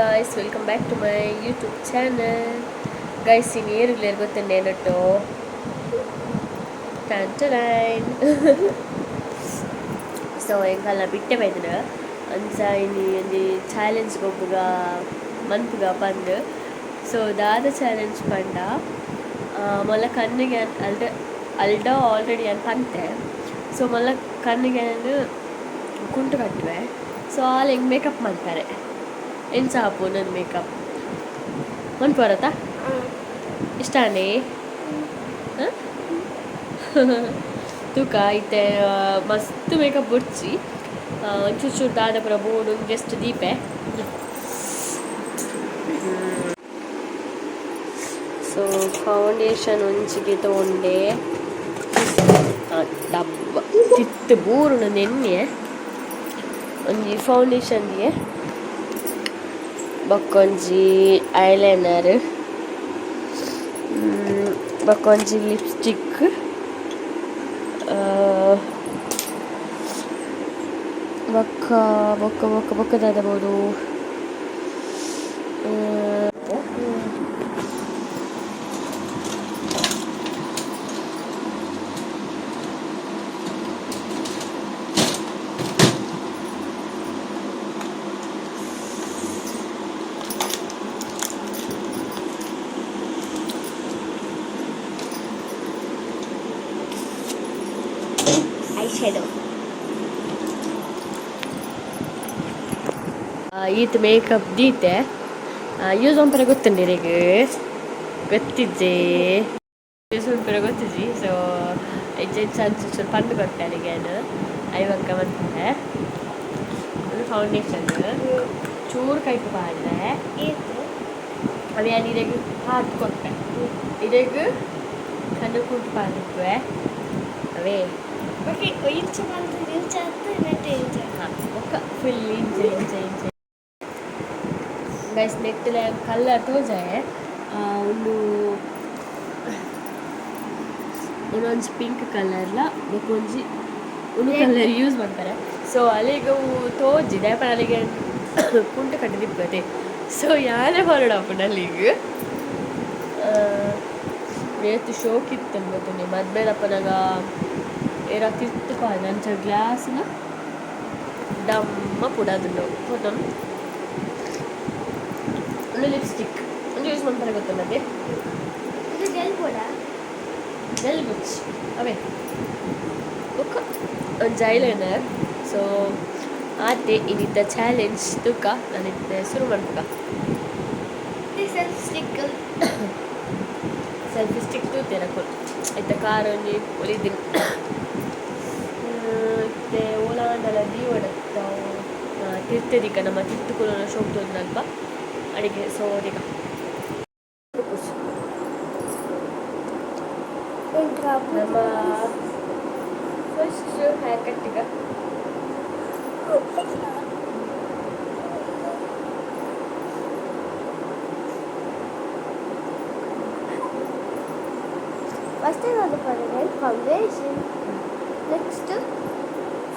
Guys welcome back to my YouTube channel guys ಇನ್ನು ಏರುಗ್ಲೇರು ಗೊತ್ತುಂಡೆ ಏನೊಟ್ಟು ಟೈನ್ so ಹೆಂಗಲ್ಲ, ಬಿಟ್ಟೆ ಬೈದ್ರ ಅಂಚ ಇನ್ನು ಒಂದು ಚಾಲೆಂಜ್ ಗೊಬ್ಬುಗ ಮನ್ಪುಗ ಬಂದು. ಸೊ ದಾದ ಚಾಲೆಂಜ್ ಪಂಡ ಮೊಲ್ಲ ಕಣ್ಣಿಗೆ ಅಲ್ಡ ಅಲ್ಡ ಆಲ್ರೆಡಿ ಅಂತ ಪಂತೆ ಸೊ ಮೊಲ್ಲ ಕಣ್ಣಿಗೆ ಕುಂಟು ಕಟ್ಟುವೆ ಸೊ ಅಲ್ಲಿ ಹೆಂಗೆ ಮೇಕಪ್ ಮಾಡ್ತಾರೆ? ಏನು ಸಾಪು ನನ್ನ ಮೇಕಪ್ ಮನ್ಪುರತ ಇಷ್ಟನೇ ತೂಕ ಐತೆ ಮಸ್ತ್ ಮೇಕಪ್ ಬುಡ್ಸಿ ಚೂರು ದಾದ ಪುರ ಬೋಡು ಜಸ್ಟ್ ದೀಪೆ. ಸೊ ಫೌಂಡೇಶನ್ ಒಂಚಿಗೆ ತಗೊಂಡೆ. ಡಬ್ಬ. ತಿತ್ತು ಬೂರುಣ ನೆನ್ನೆ. ಒಂಜಿ ಫೌಂಡೇಶನ್ಗೆ ಬಕ್ಕೊಂಜಿ ಐಲೈನರ್ ಬಕ್ಕೊಂಜಿ ಲಿಪ್ಸ್ಟಿಕ್ ಬೊಕ್ಕ ಬೊಕ್ಕ ಬೊಕ್ಕ ಬೊಕ್ಕದಾದಬಹುದು ಐ ಶ್ಯಾಡೋ ಈತ ಮೇಕಪ್ ದೀತೆ. ಯೂಸ್ ಒಂಥರ ಗೊತ್ತುಂಡಿ ನಿನಗೆ? ಗೊತ್ತಿದ್ದೆ? ಯೂಸ್ ಒಂಥರ ಗೊತ್ತಿದ್ದಿ? ಸೊ ಇಜ್ಜೆ ಚಾನ್ಸ್ ಸ್ವಲ್ಪ ಪಂಡು ಕೊಟ್ಟೆ ನನಗೆ ಅದು. ಐವಕ್ಕ ಬಂದೆ ಒಂದು ಫೌಂಡೇಶನ್ ಚೂರು ಕೈಕು ಮಾಡಿದೆ ಅದು ನಾನು ಇದಕ್ಕೆ ಹಾಕಿ ಕೊಟ್ಟೆ. ಇದಕ್ಕೆ ಕಣ್ಣು ಕೂಟು ಪಾಡಿದ್ವೆ ಅವೇ ಇಂಚು ಬಂದು ಇಂಚು ಹತ್ತು ನೆಟ್ಟು ಇಂಚು ಹಾಂ ಒಕ್ಕ ಫುಲ್ ಇಂಚೆ ಇಂಚೆ ಇಂಚೆ ಗೈಸ್ ನೆಟ್ಟಿಲ ಕಲರ್ ತೋಜೆ ಒಂದು ಒಂದೊಂದು ಪಿಂಕ್ ಕಲರ್ಲ ಒಂಜಿ ಒಂದು ಕಲರ್ ಯೂಸ್ ಮಾಡ್ತಾರೆ ಸೊ ಅಲ್ಲಿಗೆ ತೋಜಿದೆ ಪರ ಅಲ್ಲಿಗೆ ಕುಂಟ ಕಟ್ಟಿದಿಪ್ಪದೆ ಸೊ ಯಾರೇ ಹೊರಡಪ್ಪ ಅಲ್ಲಿಗೆ ನೇತು ಶೋಕ್ ಇತ್ತು ಅನ್ಬೋತೀನಿ ಮದ್ಮೇಲಪ್ಪನಾಗ ಪಾದ ಅಂಚ ಗ್ಲಾಸ್ನ ಡಮ್ಮ ಪುಡಾದು ಫೋಟೋ ಒಂದು ಲಿಪ್ಸ್ಟಿಕ್ ಒಂದು ಯೂಸ್ ಮಾಡ್ತಾರೆ ಗೊತ್ತಲ್ಲ ಡೆಲ್ ಬುಚ್ ಅವೇ ಬುಕ್ಕ ಒಂದು ಐಲೈನರ್ ಸೊ ಆತೆ ಇನ್ನಿದ್ದ ಚಾಲೆಂಜ್ ತೂಕ ನಾನಿದ್ದೆ ಶುರು ಮಾಡ್ಬೇಕ ಸೆಲ್ಫ್ ಸ್ಟಿಕ್ ಸೆಲ್ಫಿ ಸ್ಟಿಕ್ ತೂತೇನೆ ಕೊಟ್ಟು ಆಯ್ತಾ ಕಾರ್ ಒಂಜಿ ಒಲಿದಿನ ಮತ್ತೆ ಓಲಾಂಡಲ ದೀವಡತ್ತ ತಿರ್ತದಿಕ ನಮ್ಮ ತಿರ್ತುಕುಲನ ಶೋಕ್ ತೋದ್ನಲ್ಪ ಅಡಿಗೆ ಸೊ ಅದೀಗ ನಮ್ಮ ಫಸ್ಟ್ ಹೇರ್ ಕಟ್ಟಿಗ ಫಸ್ಟ್ ಅದು ಪಡೆದೆ ಫೌಂಡೇಶನ್ ನೆಕ್ಸ್ಟ್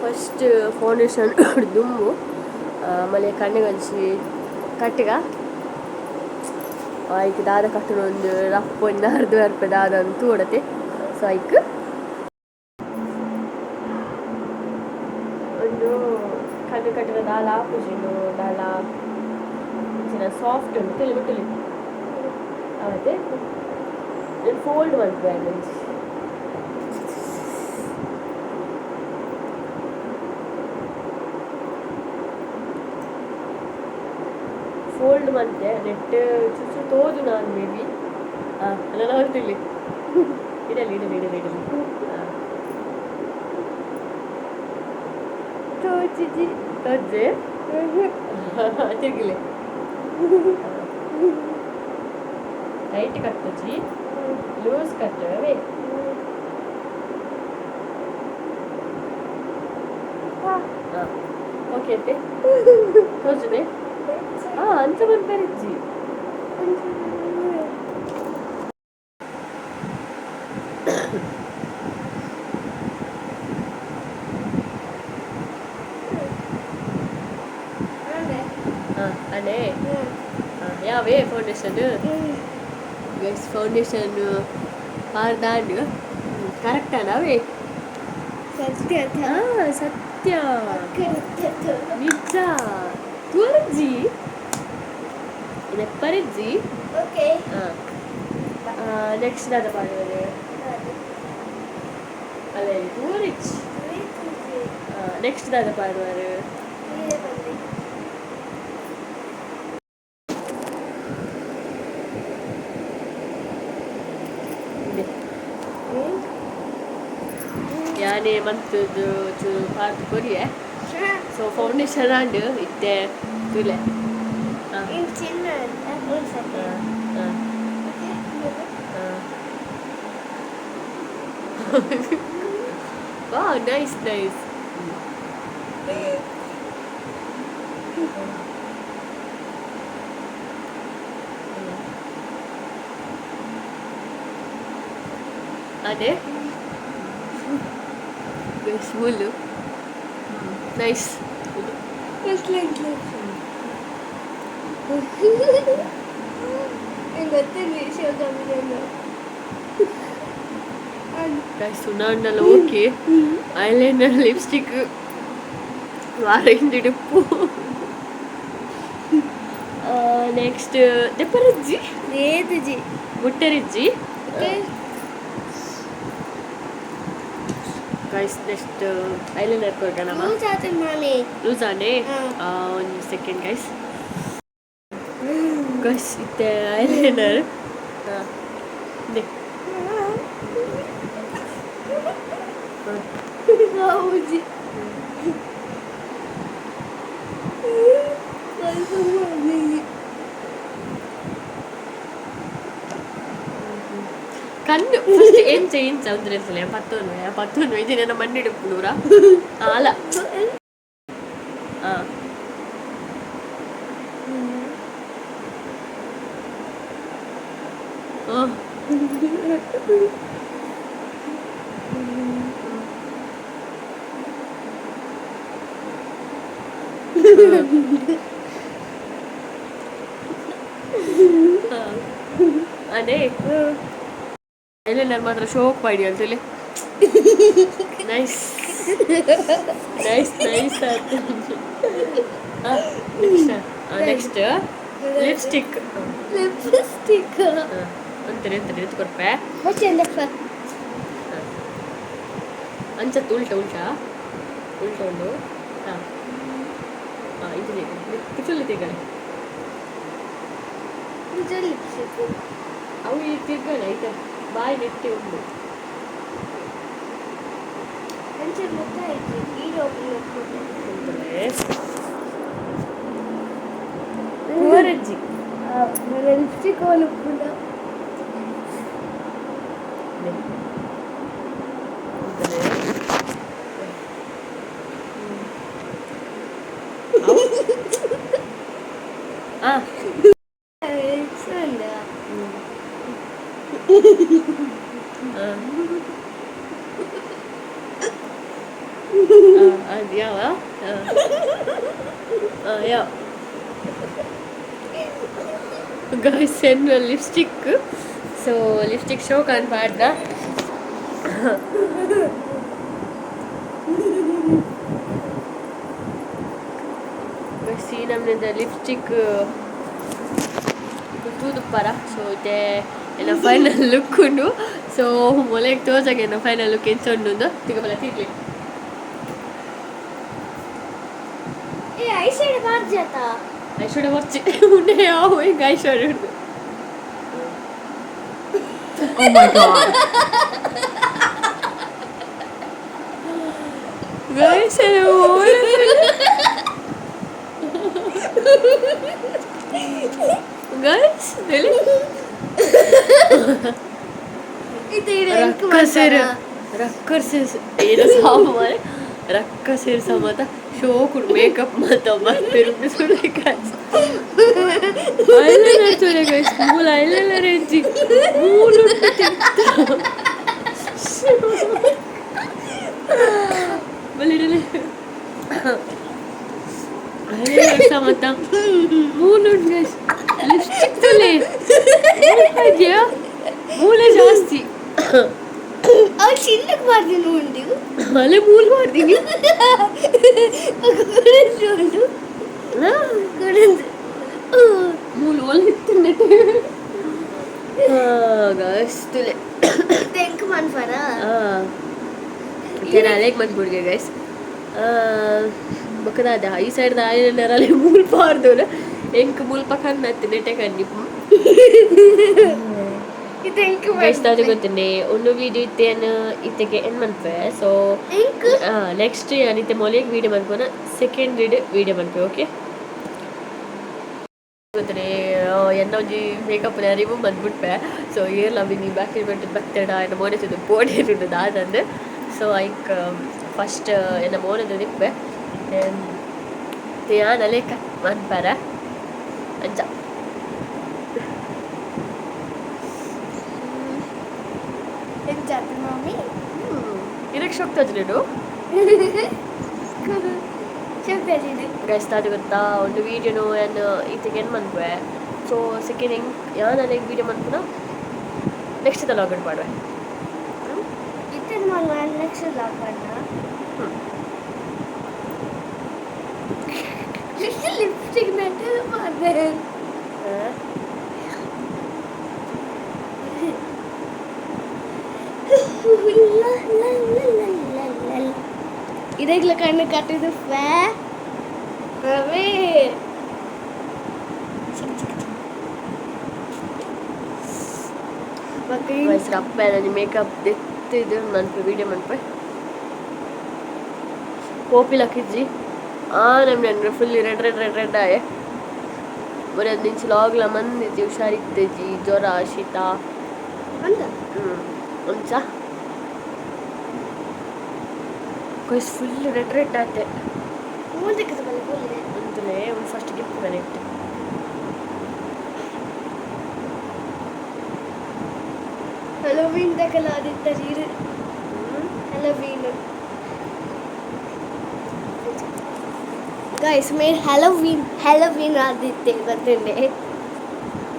ಫಸ್ಟ್ ಫೌಂಡೇಶನ್ ದುಮ್ಮು ಆಮೇಲೆ ಕಣ್ಣಿಗಂಚಿ ಕಟ್ಟಿಗ ಐಕ್ ದಾದ ಕಟ್ಟಣ ಒಂದು ರಪ್ಪ ಒಂದು ಅರ್ಧ ರೂಪಾಯಿ ದಾದ ಅಂತ ತೂಡತೆ ಸೊ ಐಕ್ ಒಂದು ಕಣ್ಣು ಕಟ್ಟಿನ ದಾಲ ಆಪುಜಿನು ದಾಲ ಇಂಚಿನ ಸಾಫ್ಟ್ ಉಂಟು ತುಳಿ ತುಳಿ ಅವತ್ತೆ నేను ఫోల్డ్ ಮಾಡಿದೆ ಮಂತೆ ನೆಟ್ ಚುಚ್ಚು ತೋದು ನಾನು ಮೇ ಬಿ ಹಾಂ ಅಲ್ಲ ಹೊರ್ತಿಲ್ಲಿ ಇಡಲಿ ಇಡಲಿ ಇಡಲಿ ಇಡಲಿ. ತೋಚಿಜಿ ತಜ್ಜೆ ತಿರ್ಗಿಲಿ. ಟೈಟ್ ಕಟ್ಟುಜಿ ಲೂಸ್ ಕಟ್ಟವೇ ಹಾಂ ಓಕೆ, ಅತ್ತೆ. ತೋಜನೆ ಹಾಂ ಅಂಚ ಬಂದ್ಬರಿಜ್ಜಿ ಅದೇ ಹಾಂ ಅನೇ ಹ್ಞೂ ಯಾವೇ ಫೌಂಡೇಶನ್ ಗೈಸ್ ಫೌಂಡೇಶನ್ ಪಾರ್ದಾಂಡ್ ಕರೆಕ್ಟಾನವೇ ಸತ್ಯ ಹಾ ಸತ್ಯ ನಿಜ ತೋರಿಜ್ಜಿ ನೆಪ್ಪರಿಜ್ಜಿ ಓಕೆ ನೆಕ್ಸ್ಟ್ ದಾದ ಪಾಡುವರು ಅಲ್ಲೇ ತೋರಿಚ್ ನೆಕ್ಸ್ಟ್ ದಾದ ಪಾಡುವರು ಯಾನೇ ಮಂತದ್ದು ಚೂ ಪಾರ್ಟ್ ಕೊರಿಯೆ So foundation ada, ada it there tu lah. Ha. In children, every second. wow, nice, nice. Ada? Guys, mulu. ಶಿವಗಂಗನ guys ಸುನಾಂಡಲ್ಲ okay eyeliner lipstick ವಾರ ಹಿಂದಿಡುಪ್ಪು ನೆಕ್ಸ್ಟ್ ದೆಪ್ಪರಜ್ಜಿ లేదు జీ ಮುಟ್ಟರಿಜ್ಜಿ ಗೈಸ್ ನೆಕ್ಸ್ಟ್ ಐಲ್ಯಾಂಡ್ ಹೋಗೋಣ ಲೂಸ್ ಆನೆ ಒಂದು ಸೆಕೆಂಡ್ ಗೈಸ್ ಗೈಸ್ ಇತ್ತೆ ಐಲ್ಯಾಂಡರ್ ಹೌದು కన్ను first ఏం చేయించవద్దులే పత్తోను పత్తోను ఇది నేను మన్నిడుపు నూరా అలా అదే ಐಲೈನರ್ ಮಾತ್ರ ಶೋಕ್ ಮಾಡಿ ಅಂತೇಳಿ nice nice nice next lipstick lipstick ಅಂತಾರೆ ಅಂತ ಇದು ಕೊರ್ಪೆ ಅಂಚತ್ ಉಲ್ಟಾ ಉಲ್ಟಾ? ಉಲ್ಟಾ ಉಂಡು ಹಾಂ ಹಾಂ ಇದು ಪಿಚುಲಿ ತೆಗಣೆ ಅವು ಈ ತೆಗಣೆ ಐತೆ ಬಾಯಿ ನೆಟ್ಟಿ ಉಂಡು ಊರಜ್ಜಿ ಲಿಪ್ಸ್ಟಿಕ್ ಕೊನುಕ್ಕುಂಡ ಆ ಯಾವ ಗೈಸ್ ಏನು ಲಿಪ್ಸ್ಟಿಕ್ ಸೊ ಲಿಪ್ಸ್ಟಿಕ್ ಶೋ ಕಾಣ್ಪಾಡ್ದ ಗೈಸ್ ಈ ನಮ್ನಿಂದ ಲಿಪ್ಸ್ಟಿಕ್ ತೂದುಪ್ಪಾರ ಸೊ ಇದೆ ಏನ ಫೈನಲ್ ಲುಕ್ ಉಂಡು ಸೊ ಮೊಲೆಗೆ ತೋಜಾಗೆ ಏನ ಫೈನಲ್ ಲುಕ್ ಎಂಚೊಂಡು ತಿಗಬಲ ತೀರ್ಲಿ ഐഷയുടെ കുറച്ച് ഉണ്ടാവും ഐഷയുടെ എടുത്ത്. Oh Guys, Rakkaser Samada Shogun Makeup Mata más pero me suele caer. ಸುಳ್ಳಿ guys eyeliner ಚೂರೆ guys ಮೂಲ ಐಲೈನರ್ ಎಂಜಿ ಮೂಲು ಬಲಿಡಲೆ ಐಲೈನರ್ ಸಮೇತ ಮೂಲು ಗೈಸ್ ಲಿಪ್ಸ್ಟಿಕ್ ತುಲೆ ಅದ್ಯಾ ಮೂಲೆ ಜಾಸ್ತಿ ಅವ್ರು ಚಿನ್ನಕ್ಕೆ ಬರ್ತೀನಿ ಉಂಡು ಅಲೆ ಮೂಲ್ ಮಾಡ್ತೀನಿ ಕುಡಿದು ಕುಡಿದು ಮೂಲ್ ಒಲೆ ಇತ್ತು ಗೈಸ್ ತುಲೆ ತೆಂಕ್ ಮನ್ಪರ ಓಕೆ ನಾನು ಲೇಕ್ ಬಂದ್ಬಿಡ್ಗೆ ಗೈಸ್ ಬಕ್ಕದಾದ ಈ ಸೈಡ್ ಆಯ್ನಲ್ಲಿ ಮೂಲ್ ಪಾರ್ದು ಎಂಕ್ ಮೂಲ್ ಪಕ್ಕ ನತ್ತಿ ನೆಟ್ಟೆ ಅದು ಗೊತ್ತೇನೆ ಒಂದು ವಿಡಿಯೋ ಇತ್ತೇನು ಇತ್ತಗೆ ಏನು ಮನ್ಪೆ ಸೊ ನೆಕ್ಸ್ಟ್ ಯಾನಿತ್ತೆ ಮೊಲಿಗೆ ವಿಡಿಯೋ ಮನ್ಪೋನ ಸೆಕೆಂಡ್ ರೀಡ್ ವಿಡಿಯೋ ಮನ್ಪೆ ಓಕೆ ಗೊತ್ತೇ ಎನ್ನ ಒಂಜಿ ಮೇಕಪ್ ರಿಮೂವ್ ಬಂದ್ಬಿಟ್ಪೆ ಸೊ ಏರ್ಲ ನೀವು ಬ್ಯಾಕ್ ಇರ್ಬಿಟ್ಟು ಬತ್ತಡ ಎನ್ನ ಮೋನೆಸಿದ್ದು ಬೋಡಿ ಇರುಂಡು ದಾದಂದು ಸೊ ಐಕ್ ಫಸ್ಟ್ ಎನ್ನ ಮೋನೆದು ನಿಪ್ಪೆ ಯಾನಲ್ಲೇ ಕಟ್ ಮನ್ಪರ ಅಂಚ ಜಾತ ಮಮ್ಮಿ ಇದಕ್ಕೆ ಶಕ್ತಿ ಹಚ್ಚಲಿಡು ಗೈಸ್ ಗೊತ್ತಾ? ಒಂದು ವೀಡಿಯೋನು ಏನು ಇದಕ್ಕೆ ಏನು ಮನ್ಪುವೆ? ಸೊ ಸೆಕೆಂಡ್ ಹೆಂಗೆ ಯಾನಲೆ ವೀಡಿಯೋ ಮನ್ಪುನ? ನೆಕ್ಸ್ಟ್ ಲಾಗಿನ್ ಮಾಡುವೆ. ನೆಕ್ಸ್ಟ್ ಲಾಕ್ ಮಾಡ್ನ ಲಿಪ್ಸ್ಟಿಕ್ ನೆಟ್ಟೆ ಮಾಡಿದೆ. ಇದಕ್ಕೆ ಕಣ್ಣು ಕಟ್ಟಿದ್ದು ಫ್ಯಾ ರವಿ ಮತ್ತೆ ಗೈಸ್ ಅಪ್ಪ ನನಗೆ ಮೇಕಪ್ ದೆತ್ತಿದ್ದು ಮನ್ಪೆ ವೀಡಿಯೋ ಮನ್ಪೆ ಕೋಪಿ ಲಕ್ಕಿಜ್ಜಿ ಆ ನಮ್ಗೆ ಅಂದ್ರೆ full red red red red ಆಯೆ ಬರೀ ಅದು ನಿಂಚು ಲಾಗ್ಲ ಮಂದಿದ್ದಿ ಹುಷಾರಿದ್ದಜ್ಜಿ ಜ್ವರ ಶೀತ ಅಂತ ಹ್ಞೂ ಒಂಚ ಗೈಸ್ ಫುಲ್ ರೆಡ್ ರೆಡ್ ಆತೆ ಮುಂದಕ್ಕೆ ತಗೊಳ್ಳಿ ಕೂಲಿದೆ ಅಂತಲೇ ಒಂದು ಫಸ್ಟ್ ಗಿಫ್ಟ್ ಕನೆಕ್ಟ್ ಹಲೋವೀನ್ ತಗೊಳ್ಳ ಆದಿತ್ತ ನೀರು ಹಲೋವೀನ್ ಗೈಸ್ ಮೇಲ್ ಹಲೋವೀನ್ ಹಲೋವೀನ್ ಆದಿತ್ತೆ ಗೊತ್ತುಂಡೆ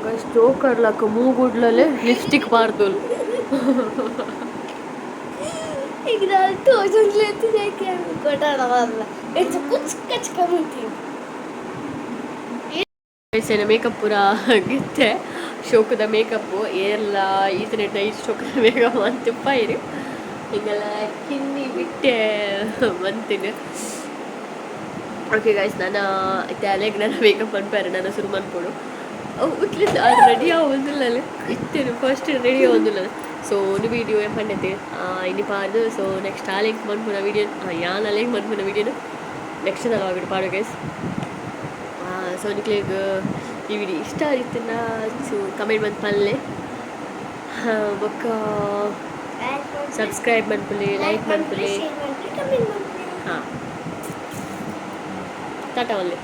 ಗೈಸ್ ಜೋಕರ್ ಲಕ್ಕ ಮೂಗುಡ್ಲಲ್ಲೇ ಲಿಪ್ಸ್ಟಿಕ್ ಮಾರ್ದೋಲ್ ಈಗ ನಾನು ಯಾಕೆ ವಯಸ್ಸಿನ ಮೇಕಪ್ ಪೂರ ಆಗುತ್ತೆ ಶೋಕದ ಮೇಕಪ್ಪು ಎಲ್ಲ ಈತನೆಟ್ಟ ಈ ಶೋಕದ ಮೇಕಪ್ ಅಂತಪ್ಪ ಇರಿ ಹಿಂಗೆಲ್ಲ ಕಿನ್ನಿ ಬಿಟ್ಟೆ ಬಂತೀನಿ. ಓಕೆ ಗಾಯ್ಸ್ ನಾನು ಐತೆ ಅಲೆಗೆ ಮೇಕಪ್ ಅನ್ಪಾರೆ ನಾನು ಶುರು ಮಾಡ್ಕೊಡು ಅವು ಉತ್ಲಿದ್ದು ಅದು ರೆಡಿ ಆಗೋದಿಲ್ಲ ಇತ್ತೇನು ಫಸ್ಟ್ ರೆಡಿ ಆಗೋದಿಲ್ಲ. ಸೊ ಒಂದು ವೀಡಿಯೋ ಏನು ಪಂಡೈತೆ ಇನ್ನಿ ಪಾರ್ದು ಸೊ ನೆಕ್ಸ್ಟ್ ಆ ಲಿಂಕ್ ಮಾಡ್ಬೋಣ ವೀಡಿಯೋ ಯಾನ್ ಲಿಂಕ್ ಮನ್ಪುನ ವೀಡಿಯೋನು ನೆಕ್ಸ್ಟ್ ನಾನು ಆಗಿಡು ಪಾಡು ಗೈಸ್ ಸೊ ನಿಕ್ಲಿಗೆ ಈ ವಿಡಿಯೋ ಇಷ್ಟ ಆಯ್ತನ್ನ ಸೊ ಕಮೆಂಟ್ ಬಂದು ಪಲ್ಲೆ. ಬೊಕ್ಕ. ಸಬ್ಸ್ಕ್ರೈಬ್ ಮಾಡ್ಕೊಳ್ಳಿ ಲೈಕ್ ಮಾಡ್ಕೊಳ್ಳಿ ಹಾಂ. ಟಾಟಾ ಒಳ್ಳೆ